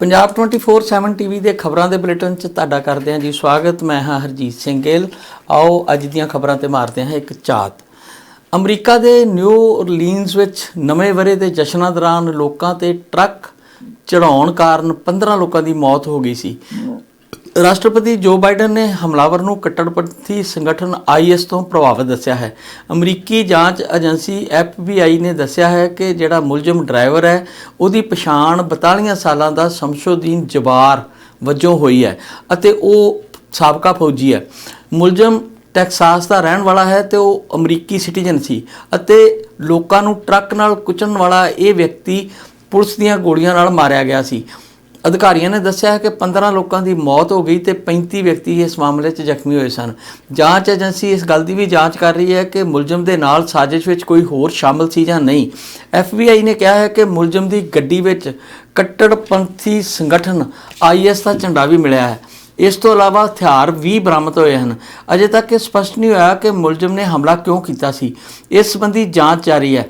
Punjab 24/7 TV ਦੇ ਖਬਰਾਂ ਦੇ ਬੁਲੇਟਿਨ 'ਚ ਤੁਹਾਡਾ ਕਰਦੇ ਹਾਂ ਜੀ ਸਵਾਗਤ। ਮੈਂ ਹਾਂ ਹਰਜੀਤ ਸਿੰਘ ਗਿੱਲ। ਆਓ ਅੱਜ ਦੀਆਂ ਖਬਰਾਂ ਤੇ ਮਾਰਦੇ ਹਾਂ ਇੱਕ ਝਾਤ ਅਮਰੀਕਾ ਦੇ ਨਿਊ orleans ਵਿੱਚ ਨਵੇਂ ਵਰੇ ਦੇ ਜਸ਼ਨਾਂ ਦੌਰਾਨ ਲੋਕਾਂ ਤੇ ਟਰੱਕ ਚੜਾਉਣ ਕਾਰਨ 15 ਲੋਕਾਂ ਦੀ ਮੌਤ ਹੋ ਗਈ ਸੀ। ਰਾਸ਼ਟਰਪਤੀ ਜੋ ਬਾਈਡਨ ਨੇ ਹਮਲਾਵਰ ਨੂੰ ਕੱਟੜਪੰਥੀ ਸੰਗਠਨ ਆਈਐਸ ਤੋਂ ਪ੍ਰਭਾਵਿਤ ਦੱਸਿਆ ਹੈ। ਅਮਰੀਕੀ ਜਾਂਚ ਏਜੰਸੀ FBI ਨੇ ਦੱਸਿਆ ਹੈ ਕਿ ਜਿਹੜਾ ਮੁਲਜ਼ਮ ਡਰਾਈਵਰ ਹੈ, ਉਹਦੀ ਪਛਾਣ 42 ਸਾਲਾਂ ਦਾ ਸ਼ਮਸ਼ੋਦੀਨ ਜਵਾਰ ਵਜੋਂ ਹੋਈ ਹੈ ਅਤੇ ਉਹ ਸਾਬਕਾ ਫੌਜੀ ਹੈ। ਮੁਲਜ਼ਮ ਟੈਕਸਾਸ ਦਾ ਰਹਿਣ ਵਾਲਾ ਹੈ ਤੇ ਉਹ ਅਮਰੀਕੀ ਸਿਟੀਜ਼ਨ ਸੀ ਅਤੇ ਲੋਕਾਂ ਨੂੰ ਟਰੱਕ ਨਾਲ ਕੁਚਲਣ ਵਾਲਾ ਇਹ ਵਿਅਕਤੀ ਪੁਲਿਸ ਦੀਆਂ ਗੋਲੀਆਂ ਨਾਲ ਮਾਰਿਆ ਗਿਆ ਸੀ। ਅਧਿਕਾਰੀਆਂ ਨੇ ਦੱਸਿਆ ਹੈ ਕਿ 15 ਲੋਕਾਂ ਦੀ ਮੌਤ ਹੋ ਗਈ ਤੇ 35 ਵਿਅਕਤੀ ਇਸ ਮਾਮਲੇ 'ਚ ਜ਼ਖਮੀ ਹੋਏ ਸਨ। ਜਾਂਚ ਏਜੰਸੀ ਇਸ ਗੱਲ ਦੀ ਵੀ ਜਾਂਚ ਕਰ ਰਹੀ ਹੈ ਕਿ ਮੁਲਜ਼ਮ ਦੇ ਨਾਲ ਸਾਜ਼ਿਸ਼ ਵਿੱਚ ਕੋਈ ਹੋਰ ਸ਼ਾਮਲ ਸੀ ਜਾਂ ਨਹੀਂ। FBI ਨੇ ਕਿਹਾ ਹੈ ਕਿ ਮੁਲਜ਼ਮ ਦੀ ਗੱਡੀ ਵਿੱਚ ਕੱਟੜਪੰਥੀ ਸੰਗਠਨ IS ਦਾ ਝੰਡਾ ਵੀ ਮਿਲਿਆ ਹੈ। ਇਸ ਤੋਂ ਇਲਾਵਾ ਹਥਿਆਰ ਵੀ ਬਰਾਮਦ ਹੋਏ ਹਨ। ਅਜੇ ਤੱਕ ਇਹ ਸਪਸ਼ਟ ਨਹੀਂ ਹੋਇਆ ਕਿ ਮੁਲਜ਼ਮ ਨੇ ਹਮਲਾ ਕਿਉਂ ਕੀਤਾ ਸੀ। ਇਸ ਸੰਬੰਧੀ ਜਾਂਚ ਜਾਰੀ ਹੈ।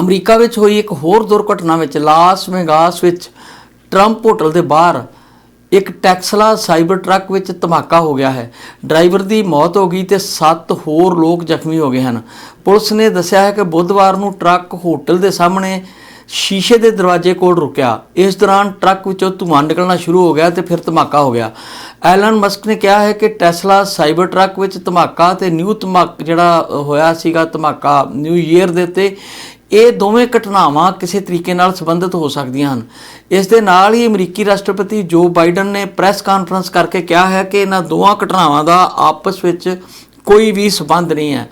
ਅਮਰੀਕਾ ਵਿੱਚ ਹੋਈ ਇੱਕ ਹੋਰ ਦੁਰਘਟਨਾ ਵਿੱਚ ਲਾਸ ਵੇਗਾਸ ਵਿੱਚ ਟਰੰਪ ਹੋਟਲ ਦੇ ਬਾਹਰ ਇੱਕ ਟੈਕਸਲਾ ਸਾਈਬਰ ਟਰੱਕ ਵਿੱਚ ਧਮਾਕਾ ਹੋ ਗਿਆ ਹੈ। ਡਰਾਈਵਰ ਦੀ ਮੌਤ ਹੋ ਗਈ ਤੇ 7 ਹੋਰ ਲੋਕ ਜ਼ਖਮੀ ਹੋ ਗਏ ਹਨ। ਪੁਲਿਸ ਨੇ ਦੱਸਿਆ ਹੈ ਕਿ ਬੁੱਧਵਾਰ ਨੂੰ ਟਰੱਕ ਹੋਟਲ ਦੇ ਸਾਹਮਣੇ ਸ਼ੀਸ਼ੇ ਦੇ ਦਰਵਾਜ਼ੇ ਕੋਲ ਰੁਕਿਆ। ਇਸ ਦੌਰਾਨ ਟਰੱਕ ਵਿੱਚੋਂ ਧੂੰਆਂ ਨਿਕਲਣਾ ਸ਼ੁਰੂ ਹੋ ਗਿਆ ਤੇ ਫਿਰ ਧਮਾਕਾ ਹੋ ਗਿਆ। ਐਲਨ ਮਸਕ ਨੇ ਕਿਹਾ ਹੈ ਕਿ ਟੈਸਲਾ ਸਾਈਬਰ ਟਰੱਕ ਵਿੱਚ ਧਮਾਕਾ ਤੇ ਨਿਊ ਧਮਾਕ ਜਿਹੜਾ ਹੋਇਆ ਸੀਗਾ ਧਮਾਕਾ ਨਿਊ ਈਅਰ ਦੇ ਉੱਤੇ ਇਹ ਦੋਵੇਂ ਘਟਨਾਵਾਂ ਕਿਸੇ ਤਰੀਕੇ ਨਾਲ ਸੰਬੰਧਿਤ ਹੋ ਸਕਦੀਆਂ ਹਨ। ਇਸ ਦੇ ਨਾਲ ਹੀ ਅਮਰੀਕੀ ਰਾਸ਼ਟਰਪਤੀ ਜੋ ਬਾਈਡਨ ਨੇ ਪ੍ਰੈਸ ਕਾਨਫਰੰਸ ਕਰਕੇ ਕਿਹਾ ਹੈ ਕਿ ਇਹਨਾਂ ਦੋਵਾਂ ਘਟਨਾਵਾਂ ਦਾ ਆਪਸ ਵਿੱਚ ਕੋਈ ਵੀ ਸੰਬੰਧ ਨਹੀਂ ਹੈ।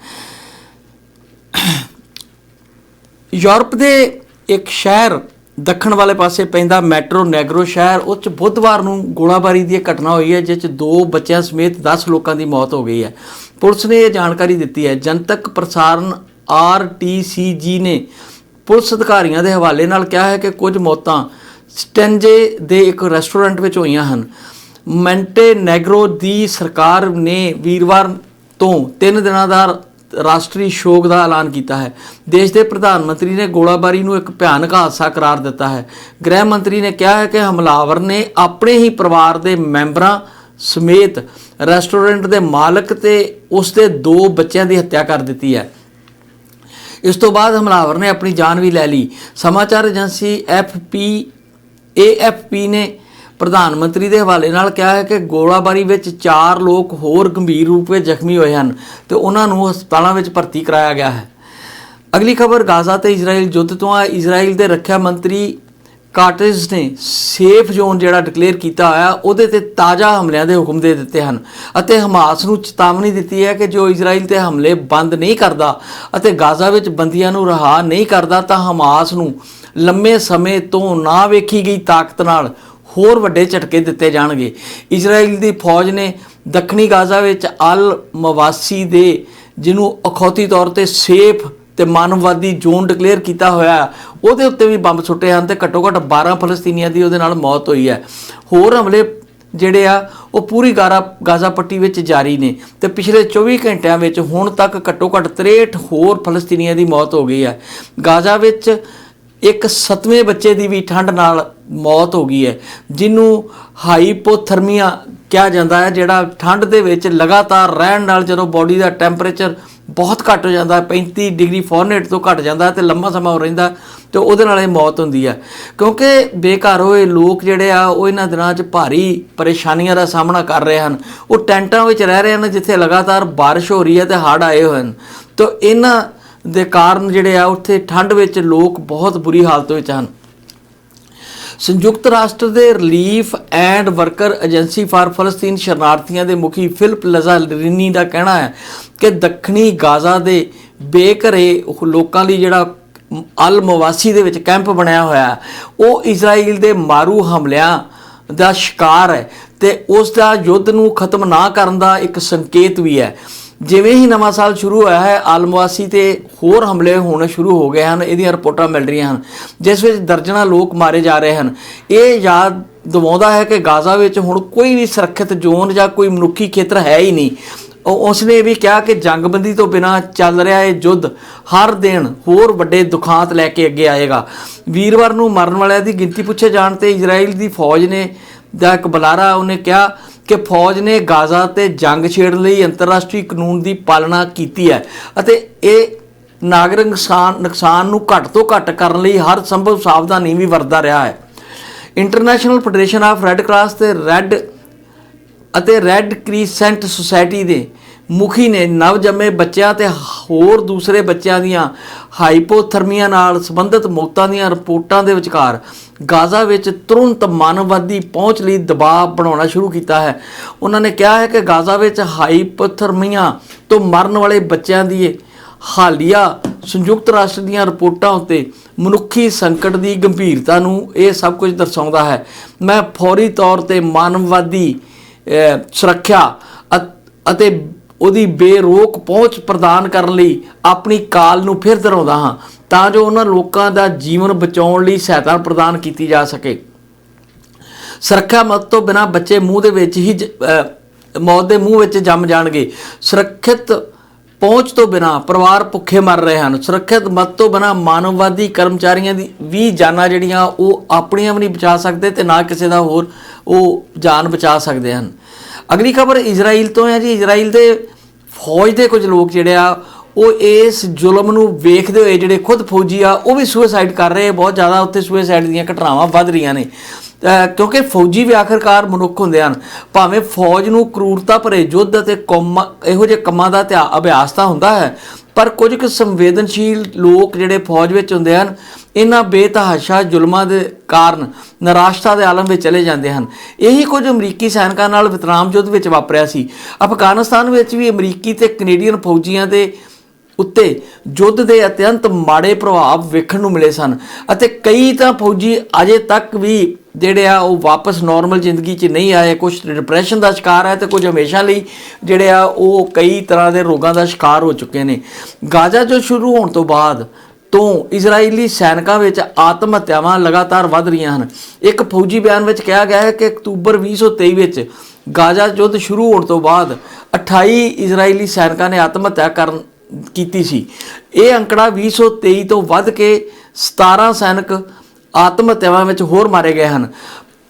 ਯੂਰਪ ਦੇ ਇੱਕ ਸ਼ਹਿਰ ਦੱਖਣ ਵਾਲੇ ਪਾਸੇ ਪੈਂਦਾ ਮੈਟਰੋ ਨੈਗਰੋ ਸ਼ਹਿਰ ਉੱਚ ਬੁੱਧਵਾਰ ਨੂੰ ਗੋਲਾਬਾਰੀ ਦੀ ਇੱਕ ਘਟਨਾ ਹੋਈ ਹੈ ਜਿਸ 'ਚ ਦੋ ਬੱਚਿਆਂ ਸਮੇਤ 10 ਲੋਕਾਂ ਦੀ ਮੌਤ ਹੋ ਗਈ ਹੈ। ਪੁਲਿਸ ਨੇ ਇਹ ਜਾਣਕਾਰੀ ਦਿੱਤੀ ਹੈ। ਜਨਤਕ ਪ੍ਰਸਾਰਣ ਆਰਟੀਸੀਜੀ ਨੇ ਪੁਲਿਸ ਅਧਿਕਾਰੀਆਂ ਦੇ ਹਵਾਲੇ ਨਾਲ ਕਿਹਾ ਹੈ ਕਿ ਕੁਝ ਮੌਤਾਂ ਸਟੈਂਜੇ ਦੇ ਇੱਕ ਰੈਸਟੋਰੈਂਟ ਵਿੱਚ ਹੋਈਆਂ ਹਨ। ਮੈਂਟੇ ਨੈਗਰੋ ਦੀ ਸਰਕਾਰ ਨੇ ਵੀਰਵਾਰ ਤੋਂ 3 ਦਿਨਾਂ ਦਾ ਰਾਸ਼ਟਰੀ ਸ਼ੋਕ ਦਾ ਐਲਾਨ ਕੀਤਾ ਹੈ। ਦੇਸ਼ ਦੇ ਪ੍ਰਧਾਨ ਮੰਤਰੀ ਨੇ ਗੋਲਾਬਾਰੀ ਨੂੰ ਇੱਕ ਭਿਆਨਕ ਹਾਦਸਾ ਕਰਾਰ ਦਿੱਤਾ ਹੈ। ਗ੍ਰਹਿ ਮੰਤਰੀ ਨੇ ਕਿਹਾ ਹੈ ਕਿ ਹਮਲਾਵਰ ਨੇ ਆਪਣੇ ਹੀ ਪਰਿਵਾਰ ਦੇ ਮੈਂਬਰਾਂ ਸਮੇਤ ਰੈਸਟੋਰੈਂਟ ਦੇ ਮਾਲਕ ਤੇ ਉਸ ਦੇ ਦੋ ਬੱਚਿਆਂ ਦੀ ਹੱਤਿਆ ਕਰ ਦਿੱਤੀ ਹੈ। ਇਸ ਤੋਂ ਬਾਅਦ ਹਮਲਾਵਰ ਨੇ ਆਪਣੀ ਜਾਨ ਵੀ ਲੈ ਲਈ। ਸਮਾਚਾਰ ਏਜੰਸੀ ਐਫਪੀ, ਏਐਫਪੀ ਨੇ ਪ੍ਰਧਾਨ ਮੰਤਰੀ ਦੇ ਹਵਾਲੇ ਨਾਲ ਕਿਹਾ ਹੈ ਕਿ ਗੋਲਾਬਾਰੀ ਵਿੱਚ 4 ਲੋਕ ਹੋਰ ਗੰਭੀਰ ਰੂਪ ਵਿੱਚ ਜ਼ਖਮੀ ਹੋਏ ਹਨ ਤੇ ਉਹਨਾਂ ਨੂੰ ਹਸਪਤਾਲਾਂ ਵਿੱਚ ਭਰਤੀ ਕਰਾਇਆ ਗਿਆ ਹੈ। ਅਗਲੀ ਖਬਰ ਗਾਜ਼ਾ ਤੇ ਇਜ਼ਰਾਈਲ ਯੁੱਧ ਤੋਂ ਹੈ ਇਜ਼ਰਾਈਲ ਦੇ ਰੱਖਿਆ ਮੰਤਰੀ ਕਾਰਟੇਜ ਨੇ ਸੇਫ ਜ਼ੋਨ ਜਿਹੜਾ ਡਿਕਲੇਅਰ ਕੀਤਾ ਹੋਇਆ, ਉਹਦੇ ਤੇ ਤਾਜ਼ਾ ਹਮਲਿਆਂ ਦੇ ਹੁਕਮ ਦੇ ਦਿੱਤੇ ਹਨ। ਅਤੇ ਹਮਾਸ ਨੂੰ ਚੇਤਾਵਨੀ ਦਿੱਤੀ ਹੈ ਕਿ ਜੋ ਇਜ਼ਰਾਈਲ ਤੇ ਹਮਲੇ ਬੰਦ ਨਹੀਂ ਕਰਦਾ ਅਤੇ ਗਾਜ਼ਾ ਵਿੱਚ ਬੰਦੀਆਂ ਨੂੰ ਰਿਹਾ ਨਹੀਂ ਕਰਦਾ, ਤਾਂ ਹਮਾਸ ਨੂੰ ਲੰਮੇ ਸਮੇਂ ਤੋਂ ਨਾ ਵੇਖੀ ਗਈ ਤਾਕਤ ਨਾਲ ਹੋਰ ਵੱਡੇ ਝਟਕੇ ਦਿੱਤੇ ਜਾਣਗੇ। ਇਜ਼ਰਾਈਲ ਦੀ ਫੌਜ ਨੇ ਦੱਖਣੀ ਗਾਜ਼ਾ ਵਿੱਚ ਅਲ ਮਵਾਸੀ ਦੇ, ਜਿਹਨੂੰ ਅਖੌਤੀ ਤੌਰ ਤੇ ਸੇਫ ਤੇ ਮਾਨਵਵਾਦੀ ਜ਼ੋਨ ਡਿਕਲੇਅਰ ਕੀਤਾ ਹੋਇਆ ਉਹਦੇ ਉੱਤੇ ਵੀ ਬੰਬ ਸੁੱਟੇ ਹਨ ਤੇ ਘੱਟੋ ਘੱਟ 12 ਫਲਸਤੀਨੀਆਂ ਦੀ ਉਹਦੇ ਨਾਲ ਮੌਤ ਹੋਈ ਹੈ। ਹੋਰ ਹਮਲੇ ਜਿਹੜੇ ਆ, ਉਹ ਪੂਰੀ ਗਾਰਾ ਗਾਜ਼ਾ ਪੱਟੀ ਵਿੱਚ ਜਾਰੀ ਨੇ ਤੇ ਪਿਛਲੇ 24 ਘੰਟਿਆਂ ਵਿੱਚ ਹੁਣ ਤੱਕ ਘੱਟੋ ਘੱਟ 63 ਹੋਰ ਫਲਸਤੀਨੀਆਂ ਦੀ ਮੌਤ ਹੋ ਗਈ ਹੈ। ਗਾਜ਼ਾ ਵਿੱਚ ਇੱਕ ਸੱਤਵੇਂ ਬੱਚੇ ਦੀ ਵੀ ਠੰਡ ਨਾਲ ਮੌਤ ਹੋ ਗਈ ਹੈ, ਜਿਹਨੂੰ ਹਾਈਪੋਥਰਮੀਆ ਕਿਹਾ ਜਾਂਦਾ ਹੈ, ਜਿਹੜਾ ਠੰਡ ਦੇ ਵਿੱਚ ਲਗਾਤਾਰ ਰਹਿਣ ਨਾਲ ਜਦੋਂ ਬਾਡੀ ਦਾ ਟੈਂਪਰੇਚਰ ਬਹੁਤ ਘੱਟ ਹੋ ਜਾਂਦਾ ਹੈ 35 ਡਿਗਰੀ ਫਾਰਨਹੀਟ ਤੋਂ ਘੱਟ ਜਾਂਦਾ ਹੈ ਤੇ ਲੰਮਾ ਸਮਾਂ ਹੋ ਰਹਿੰਦਾ ਤੇ ਉਹਦੇ ਨਾਲ ਇਹ ਮੌਤ ਹੁੰਦੀ ਹੈ। ਕਿਉਂਕਿ ਬੇਘਰ ਹੋਏ ਲੋਕ ਜਿਹੜੇ ਆ, ਉਹ ਇਹਨਾਂ ਦਿਨਾਂ 'ਚ ਭਾਰੀ ਪਰੇਸ਼ਾਨੀਆਂ ਦਾ ਸਾਹਮਣਾ ਕਰ ਰਹੇ ਹਨ। ਉਹ ਟੈਂਟਾਂ ਵਿੱਚ ਰਹਿ ਰਹੇ ਹਨ, ਜਿੱਥੇ ਲਗਾਤਾਰ ਬਾਰਿਸ਼ ਹੋ ਰਹੀ ਹੈ ਤੇ ਹੜ੍ਹ ਆਏ ਹੋਏ ਹਨ। ਤਾਂ ਇਹਨਾਂ ਦੇ ਕਾਰਨ ਜਿਹੜੇ ਆ, ਉੱਥੇ ਠੰਡ ਵਿੱਚ ਲੋਕ ਬਹੁਤ ਬੁਰੀ ਹਾਲਤ ਵਿੱਚ ਹਨ। ਸੰਯੁਕਤ ਰਾਸ਼ਟਰ ਦੇ relief and worker agency for ਫਲਸਤੀਨ ਸ਼ਰਨਾਰਥੀਆਂ ਦੇ ਮੁਖੀ ਫਿਲਿਪ ਲਜ਼ਾਰਿਨੀ ਦਾ ਕਹਿਣਾ ਹੈ ਕਿ ਦੱਖਣੀ ਗਾਜ਼ਾ ਦੇ ਬੇਘਰੇ ਲੋਕਾਂ ਲਈ ਜਿਹੜਾ ਅਲ ਮਵਾਸੀ ਦੇ ਵਿੱਚ ਕੈਂਪ ਬਣਿਆ ਹੋਇਆ ਉਹ ਇਜ਼ਰਾਈਲ ਦੇ ਮਾਰੂ ਹਮਲਿਆਂ ਦਾ ਸ਼ਿਕਾਰ ਹੈ ਤੇ ਉਸ ਦਾ ਯੁੱਧ ਨੂੰ ਖਤਮ ਨਾ ਕਰਨ ਦਾ ਇੱਕ ਸੰਕੇਤ ਵੀ ਹੈ। ਜਿਵੇਂ ਹੀ ਨਵਾਂ ਸਾਲ ਸ਼ੁਰੂ ਹੋਇਆ ਹੈ ਆਲਮਵਾਸੀ ਤੇ ਹੋਰ ਹਮਲੇ ਹੋਣੇ ਸ਼ੁਰੂ ਹੋ ਗਏ ਹਨ, ਇਹਦੀਆਂ ਰਿਪੋਰਟਾਂ ਮਿਲ ਰਹੀਆਂ ਹਨ, ਜਿਸ ਵਿੱਚ ਦਰਜਨਾਂ ਲੋਕ ਮਾਰੇ ਜਾ ਰਹੇ ਹਨ। ਇਹ ਯਾਦ ਦਿਵਾਉਂਦਾ ਹੈ ਕਿ ਗਾਜ਼ਾ ਵਿੱਚ ਹੁਣ ਕੋਈ ਵੀ ਸੁਰੱਖਿਅਤ ਜ਼ੋਨ ਜਾਂ ਕੋਈ ਮਨੁੱਖੀ ਖੇਤਰ ਹੈ ਹੀ ਨਹੀਂ। ਉਹ ਉਸਨੇ ਇਹ ਵੀ ਕਿਹਾ ਕਿ ਜੰਗਬੰਦੀ ਤੋਂ ਬਿਨਾ ਚੱਲ ਰਿਹਾ ਇਹ ਯੁੱਧ ਹਰ ਦਿਨ ਹੋਰ ਵੱਡੇ ਦੁਖਾਂਤ ਲੈ ਕੇ ਅੱਗੇ ਆਏਗਾ। ਵੀਰਵਾਰ ਨੂੰ ਮਰਨ ਵਾਲਿਆਂ ਦੀ ਗਿਣਤੀ ਪੁੱਛੇ ਜਾਣ ਤੇ ਇਜ਼ਰਾਈਲ ਦੀ ਫੌਜ ਨੇ ਦਾ ਇੱਕ ਬੁਲਾਰਾ, ਉਹਨੇ ਕਿਹਾ ਕਿ ਫੌਜ ਨੇ ਗਾਜ਼ਾ ਤੇ ਜੰਗ ਛੇੜਨ ਲਈ ਅੰਤਰਰਾਸ਼ਟਰੀ ਕਾਨੂੰਨ ਦੀ ਪਾਲਣਾ ਕੀਤੀ ਹੈ ਅਤੇ ਇਹ ਨਾਗਰਿਕ ਨੁਕਸਾਨ ਨੁਕਸਾਨ ਨੂੰ ਘੱਟ ਤੋਂ ਘੱਟ ਕਰਨ ਲਈ ਹਰ ਸੰਭਵ ਸਾਵਧਾਨੀ ਵੀ ਵਰਤਦਾ ਰਿਹਾ ਹੈ। International federation of red cross ਤੇ ਰੈੱਡ ਅਤੇ ਰੈੱਡ ਕ੍ਰੀਸੈਂਟ ਸੁਸਾਇਟੀ ਦੇ ਮੁਖੀ ਨੇ ਨਵਜੰਮੇ ਬੱਚਿਆਂ ਤੇ ਹੋਰ ਦੂਸਰੇ ਬੱਚਿਆਂ ਦੀਆਂ ਹਾਈਪੋਥਰਮੀਆ ਨਾਲ ਸੰਬੰਧਿਤ ਮੌਤਾਂ ਦੀਆਂ ਰਿਪੋਰਟਾਂ ਦੇ ਵਿਚਕਾਰ ਗਾਜ਼ਾ ਵਿੱਚ ਤੁਰੰਤ ਮਾਨਵਵਾਦੀ ਪਹੁੰਚ ਲਈ ਦਬਾਅ ਬਣਾਉਣਾ ਸ਼ੁਰੂ ਕੀਤਾ ਹੈ। ਉਹਨਾਂ ਨੇ ਕਿਹਾ ਹੈ ਕਿ ਗਾਜ਼ਾ ਵਿੱਚ ਹਾਈਪੋਥਰਮੀਆ ਤੋਂ ਮਰਨ ਵਾਲੇ ਬੱਚਿਆਂ ਦੀ ਹਾਲੀਆ ਸੰਯੁਕਤ ਰਾਸ਼ਟਰ ਦੀਆਂ ਰਿਪੋਰਟਾਂ ਉੱਤੇ ਮਨੁੱਖੀ ਸੰਕਟ ਦੀ ਗੰਭੀਰਤਾ ਨੂੰ ਇਹ ਸਭ ਕੁਝ ਦਰਸਾਉਂਦਾ ਹੈ। ਮੈਂ ਫੌਰੀ ਤੌਰ ਤੇ ਮਾਨਵਵਾਦੀ ਸੁਰੱਖਿਆ ਅਤੇ ਉਹਦੀ ਬੇਰੋਕ ਪਹੁੰਚ ਪ੍ਰਦਾਨ ਕਰਨ ਲਈ ਆਪਣੀ ਕਾਲ ਨੂੰ ਫਿਰ ਦੁਹਰਾਉਂਦਾ ਹਾਂ, ਤਾਂ ਜੋ ਉਹਨਾਂ ਲੋਕਾਂ ਦਾ ਜੀਵਨ ਬਚਾਉਣ ਲਈ ਸਹਾਇਤਾ ਪ੍ਰਦਾਨ ਕੀਤੀ ਜਾ ਸਕੇ। ਸੁਰੱਖਿਆ ਮਤ ਤੋਂ ਬਿਨਾ ਬੱਚੇ ਮੂੰਹ ਦੇ ਵਿੱਚ ਹੀ ਜ- ਮੌਤ ਦੇ ਮੂੰਹ ਵਿੱਚ ਜੰਮ ਜਾਣਗੇ। ਸੁਰੱਖਿਅਤ ਪਹੁੰਚ ਤੋਂ ਬਿਨਾ ਪਰਿਵਾਰ ਭੁੱਖੇ ਮਰ ਰਹੇ ਹਨ। ਸੁਰੱਖਿਅਤ ਮਤ ਤੋਂ ਬਿਨਾ ਮਾਨਵਵਾਦੀ ਕਰਮਚਾਰੀਆਂ ਦੀ ਵੀ ਜਾਨਾਂ ਜਿਹੜੀਆਂ, ਉਹ ਆਪਣੀਆਂ ਵੀ ਨਹੀਂ ਬਚਾ ਸਕਦੇ ਤੇ ਨਾ ਕਿਸੇ ਦਾ ਹੋਰ ਉਹ ਜਾਨ ਬਚਾ ਸਕਦੇ ਹਨ। ਅਗਲੀ ਖਬਰ ਇਜ਼ਰਾਈਲ ਤੋਂ ਹੈ ਜੀ। ਇਜ਼ਰਾਈਲ ਦੇ ਫੌਜ ਦੇ ਕੁਝ ਲੋਕ ਜਿਹੜੇ ਆ, ਉਹ ਇਸ ਜ਼ੁਲਮ ਨੂੰ ਵੇਖਦੇ ਹੋਏ ਜਿਹੜੇ ਖੁਦ ਫੌਜੀ ਆ, ਉਹ ਵੀ ਸੁਸਾਈਡ ਕਰ ਰਹੇ ਬਹੁਤ ਜ਼ਿਆਦਾ ਉੱਥੇ ਸੁਸਾਈਡ ਦੀਆਂ ਘਟਨਾਵਾਂ ਵੱਧ ਰਹੀਆਂ ਨੇ। ਕਿਉਂਕਿ ਫੌਜੀ ਵੀ ਆਖਰਕਾਰ ਮਨੁੱਖ ਹੁੰਦੇ ਹਨ, ਭਾਵੇਂ ਫੌਜ ਨੂੰ ਕਰੂਰਤਾ ਭਰੇ ਯੁੱਧ ਅਤੇ ਕੌਮ, ਇਹੋ ਜਿਹੇ ਕੰਮਾਂ ਦਾ ਧਿਆ, ਅਭਿਆਸ ਤਾਂ ਹੁੰਦਾ ਹੈ, ਪਰ ਕੁਝ ਕੁ ਸੰਵੇਦਨਸ਼ੀਲ ਲੋਕ ਜਿਹੜੇ ਫੌਜ ਵਿੱਚ ਹੁੰਦੇ ਹਨ, ਇਹਨਾਂ ਬੇਤਹਾਸ਼ਾ ਜ਼ੁਲਮਾਂ ਦੇ ਕਾਰਨ ਨਿਰਾਸ਼ਤਾ ਦੇ ਆਲਮ ਵਿੱਚ ਚਲੇ ਜਾਂਦੇ ਹਨ। ਇਹੀ ਕੁਝ ਅਮਰੀਕੀ ਸੈਨਿਕਾਂ ਨਾਲ ਵਿਤਰਾਮ ਯੁੱਧ ਵਿੱਚ ਵਾਪਰਿਆ ਸੀ। ਅਫਗਾਨਿਸਤਾਨ ਵਿੱਚ ਵੀ ਅਮਰੀਕੀ ਤੇ ਕੈਨੇਡੀਅਨ ਫੌਜੀਆਂ ਦੇ ਉੱਤੇ ਯੁੱਧ ਦੇ ਅਤਿਅੰਤ ਮਾੜੇ ਪ੍ਰਭਾਵ ਵੇਖਣ ਨੂੰ ਮਿਲੇ ਸਨ ਅਤੇ ਕਈ ਤਾਂ ਫੌਜੀ ਅਜੇ ਤੱਕ ਵੀ ਜਿਹੜੇ ਆ ਉਹ ਵਾਪਸ ਨਾਰਮਲ ਜ਼ਿੰਦਗੀ 'ਚ ਨਹੀਂ ਆਏ। ਕੁਝ ਡਿਪਰੈਸ਼ਨ ਦਾ ਸ਼ਿਕਾਰ ਹੈ ਤੇ ਕੁਝ ਹਮੇਸ਼ਾ ਲਈ ਜਿਹੜੇ ਆ ਉਹ ਕਈ ਤਰ੍ਹਾਂ ਦੇ ਰੋਗਾਂ ਦਾ ਸ਼ਿਕਾਰ ਹੋ ਚੁੱਕੇ ਨੇ। ਗਾਜ਼ਾ ਜੋ ਸ਼ੁਰੂ ਹੋਣ ਤੋਂ ਬਾਅਦ ਤੋਂ ਇਜ਼ਰਾਈਲੀ ਸੈਨਿਕਾਂ ਵਿੱਚ ਆਤਮ ਹੱਤਿਆਵਾਂ ਲਗਾਤਾਰ ਵੱਧ ਰਹੀਆਂ ਹਨ। ਇੱਕ ਫੌਜੀ ਬਿਆਨ ਵਿੱਚ ਕਿਹਾ ਗਿਆ ਹੈ ਕਿ ਅਕਤੂਬਰ 2023 ਵਿੱਚ ਗਾਜ਼ਾ ਯੁੱਧ ਸ਼ੁਰੂ ਹੋਣ ਤੋਂ ਬਾਅਦ 28 ਇਜ਼ਰਾਈਲੀ ਸੈਨਿਕਾਂ ਨੇ ਆਤਮ ਹੱਤਿਆ ਕਰਨ ਕੀਤੀ ਸੀ। ਇਹ ਅੰਕੜਾ 2023 ਤੋਂ ਵੱਧ ਕੇ 17 ਸੈਨਿਕ ਆਤਮ ਹੱਤਿਆਵਾਂ ਵਿੱਚ ਹੋਰ ਮਾਰੇ ਗਏ ਹਨ।